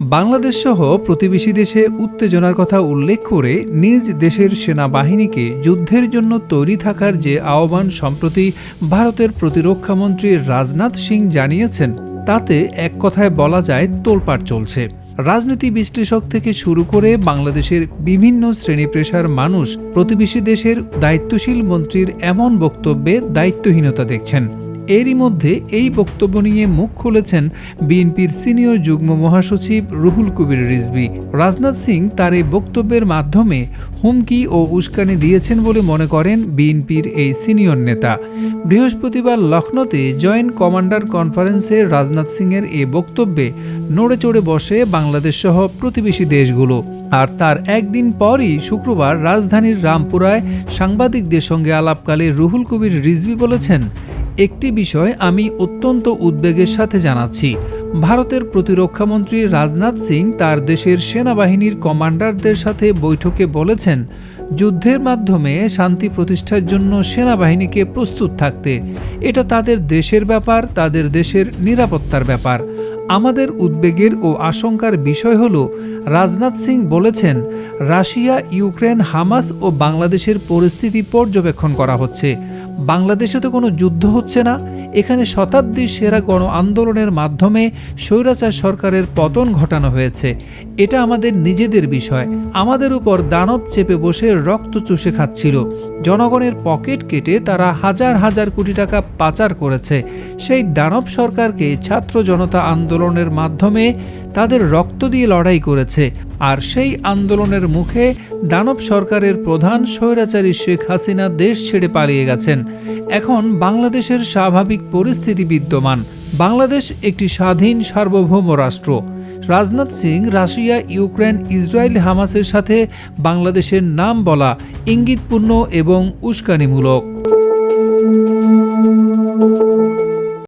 বাংলাদেশ সহ প্রতিবেশী দেশে উত্তেজনার কথা উল্লেখ করে নিজ দেশের সেনাবাহিনীকে যুদ্ধের জন্য তৈরি থাকার যে আহ্বান সম্প্রতি ভারতের প্রতিরক্ষামন্ত্রী রাজনাথ সিং জানিয়েছেন, তাতে এক কথায় বলা যায় তোলপাড় চলছে। রাজনীতি বিশ্লেষক থেকে শুরু করে বাংলাদেশের বিভিন্ন শ্রেণি পেশার মানুষ প্রতিবেশী দেশের দায়িত্বশীল মন্ত্রীর এমন বক্তব্যে দায়িত্বহীনতা দেখছেন। এরই মধ্যে এই বক্তব্য নিয়ে মুখ খুলেছেন বিএনপির সিনিয়র যুগ্ম মহাসচিব রুহুল কবির রিজভি। রাজনাথ সিং তার এই বক্তব্যের মাধ্যমে হুমকি ও উস্কানি দিয়েছেন বলে মনে করেন বিএনপির এই সিনিয়র নেতা। বৃহস্পতিবার লখনৌতে জয়েন্ট কমান্ডার কনফারেন্সে রাজনাথ সিংয়ের এ বক্তব্যে নড়ে চড়ে বসে বাংলাদেশ সহ প্রতিবেশী দেশগুলো। আর তার একদিন পরই শুক্রবার রাজধানীর রামপুরায় সাংবাদিকদের সঙ্গে আলাপকালে রুহুল কবির রিজভি বলেছেন একটি বিষয় আমি অত্যন্ত উদ্বেগের সাথে জানাচ্ছি। ভারতের প্রতিরক্ষামন্ত্রী রাজনাথ সিং তার দেশের সেনাবাহিনীর কমান্ডারদের সাথে বৈঠকে বলেছেন, যুদ্ধের মাধ্যমে শান্তি প্রতিষ্ঠার জন্য সেনাবাহিনীকে প্রস্তুত থাকতে। এটা তাদের দেশের ব্যাপার, তাদের দেশের নিরাপত্তার ব্যাপার। আমাদের উদ্বেগের ও আশঙ্কার বিষয় হল, রাজনাথ সিং বলেছেন, রাশিয়া, ইউক্রেন, হামাস ও বাংলাদেশের পরিস্থিতি পর্যবেক্ষণ করা হচ্ছে। বাংলাদেশে তো কোনো যুদ্ধ হচ্ছে না। এখানে শতাব্দী সেরা গণ আন্দোলনের মাধ্যমে স্বৈরাচার সরকারের পতন ঘটানো হয়েছে। এটা আমাদের নিজেদের বিষয়। আমাদের উপর দানব চেপে বসে রক্ত চুষে খাচ্ছিল। জনগণের পকেট কেটে তারা হাজার হাজার কোটি টাকা পাচার করেছে। সেই দানব সরকারকে ছাত্র জনতা আন্দোলনের মাধ্যমে তাদের রক্ত দিয়ে লড়াই করেছে। আর সেই আন্দোলনের মুখে দানব সরকারের প্রধান স্বৈরাচারী শেখ হাসিনা দেশ ছেড়ে পালিয়ে গেছেন। এখন বাংলাদেশের স্বাভাবিক পরিস্থিতি বিদ্যমান। বাংলাদেশ একটি স্বাধীন সার্বভৌম রাষ্ট্র। Rajnath Singh Russia Ukraine Israel হামাসের সাথে বাংলাদেশের নাম বলা ইঙ্গিতপূর্ণ এবং উস্কানিমূলক।